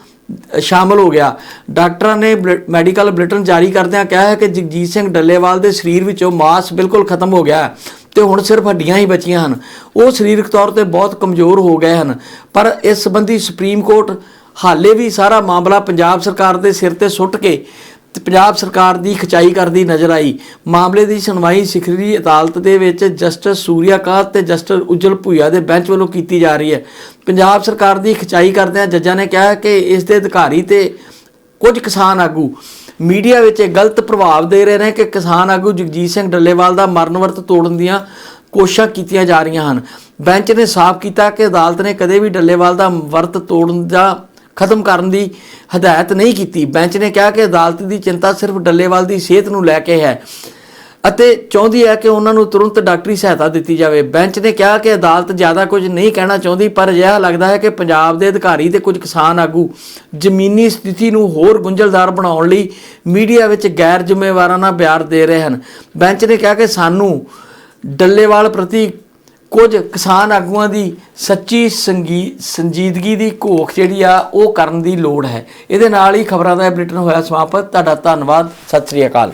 ਸ਼ਾਮਲ ਹੋ ਗਿਆ। ਡਾਕਟਰਾਂ ਨੇ ਬੁਲੇ- ਮੈਡੀਕਲ ਬੁਲੇਟਿਨ ਜਾਰੀ ਕਰਦਿਆਂ ਕਿਹਾ ਹੈ ਕਿ ਜਗਜੀਤ ਸਿੰਘ ਡੱਲੇਵਾਲ ਦੇ ਸਰੀਰ ਵਿੱਚੋਂ ਮਾਸ ਬਿਲਕੁਲ ਖਤਮ ਹੋ ਗਿਆ ਹੈ ਤੇ ਹੁਣ ਸਿਰਫ ਹੱਡੀਆਂ ਹੀ ਬਚੀਆਂ ਹਨ। ਉਹ ਸਰੀਰਕ ਤੌਰ ਤੇ ਬਹੁਤ ਕਮਜ਼ੋਰ ਹੋ ਗਏ ਹਨ। ਪਰ ਇਸ ਸੰਬੰਧੀ ਸੁਪਰੀਮ ਕੋਰਟ ਹਾਲੇ ਵੀ ਸਾਰਾ ਮਾਮਲਾ ਪੰਜਾਬ ਸਰਕਾਰ ਦੇ ਸਿਰ ਤੇ ਸੁੱਟ ਕੇ ਪੰਜਾਬ ਸਰਕਾਰ ਦੀ ਖਚਾਈ ਕਰਦੀ ਨਜ਼ਰ ਆਈ। ਮਾਮਲੇ ਦੀ ਸੁਣਵਾਈ ਸਿਖਰੀ ਅਦਾਲਤ ਦੇ ਵਿੱਚ ਜਸਟਿਸ ਸੂਰਿਆਕਾਂਤ ਤੇ ਜਸਟਿਸ ਉਜਲ ਭੂਇਆ ਦੇ ਬੈਂਚ ਵੱਲੋਂ ਕੀਤੀ ਜਾ ਰਹੀ ਹੈ। ਪੰਜਾਬ ਸਰਕਾਰ ਦੀ ਖਚਾਈ ਕਰਦਿਆਂ ਜੱਜਾਂ ਨੇ ਕਿਹਾ ਕਿ ਇਸ ਦੇ ਅਧਿਕਾਰੀ ਤੇ ਕੁਝ ਕਿਸਾਨ ਆਗੂ ਮੀਡੀਆ ਵਿੱਚ ਇਹ ਗਲਤ ਪ੍ਰਭਾਵ ਦੇ ਰਹੇ ਨੇ ਕਿ ਕਿਸਾਨ ਆਗੂ ਜਗਜੀਤ ਸਿੰਘ ਡੱਲੇਵਾਲ ਦਾ ਮਰਨ ਵਰਤ ਤੋੜਨ ਦੀਆਂ ਕੋਸ਼ਿਸ਼ਾਂ ਕੀਤੀਆਂ ਜਾ ਰਹੀਆਂ ਹਨ। ਬੈਂਚ ਨੇ ਸਾਫ਼ ਕੀਤਾ ਕਿ ਅਦਾਲਤ ਨੇ ਕਦੇ ਵੀ ਡੱਲੇਵਾਲ ਦਾ ਵਰਤ ਤੋੜਨ ਦਾ ਖਤਮ ਕਰਨ ਦੀ ਹਦਾਇਤ ਨਹੀਂ ਕੀਤੀ। ਬੈਂਚ ਨੇ ਕਿਹਾ ਕਿ ਅਦਾਲਤ ਦੀ ਚਿੰਤਾ ਸਿਰਫ ਡੱਲੇਵਾਲ ਦੀ ਸਿਹਤ ਨੂੰ ਲੈ ਕੇ ਹੈ ਅਤੇ ਚਾਹੁੰਦੀ ਹੈ ਕਿ ਉਹਨਾਂ ਨੂੰ ਤੁਰੰਤ ਡਾਕਟਰੀ ਸਹਾਇਤਾ ਦਿੱਤੀ ਜਾਵੇ। ਬੈਂਚ ਨੇ ਕਿਹਾ ਕਿ ਅਦਾਲਤ ਜ਼ਿਆਦਾ ਕੁਝ ਨਹੀਂ ਕਹਿਣਾ ਚਾਹੁੰਦੀ, ਪਰ ਅਜਿਹਾ ਲੱਗਦਾ ਹੈ ਕਿ ਪੰਜਾਬ ਦੇ ਅਧਿਕਾਰੀ ਤੇ ਕੁਝ ਕਿਸਾਨ ਆਗੂ ਜ਼ਮੀਨੀ ਸਥਿਤੀ ਨੂੰ ਹੋਰ ਗੁੰਝਲਦਾਰ ਬਣਾਉਣ ਲਈ ਮੀਡੀਆ ਵਿੱਚ ਗੈਰ ਜ਼ਿੰਮੇਵਾਰਾਨਾ ਬਿਆਨ ਦੇ ਰਹੇ ਹਨ। ਬੈਂਚ ਨੇ ਕਿਹਾ ਕਿ ਸਾਨੂੰ ਡੱਲੇਵਾਲ ਪ੍ਰਤੀ ਕੁਝ ਕਿਸਾਨ ਆਗੂਆਂ ਦੀ ਸੱਚੀ ਸੰਗੀ ਸੰਜੀਦਗੀ ਦੀ ਘੋਖ ਜਿਹੜੀ ਆ, ਉਹ ਕਰਨ ਦੀ ਲੋੜ ਹੈ। ਇਹਦੇ ਨਾਲ ਹੀ ਖਬਰਾਂ ਦਾ ਇਹ ਬੁਲੇਟਿਨ ਹੋਇਆ ਸਮਾਪਤ। ਤੁਹਾਡਾ ਧੰਨਵਾਦ। ਸਤਿ ਸ੍ਰੀ ਅਕਾਲ।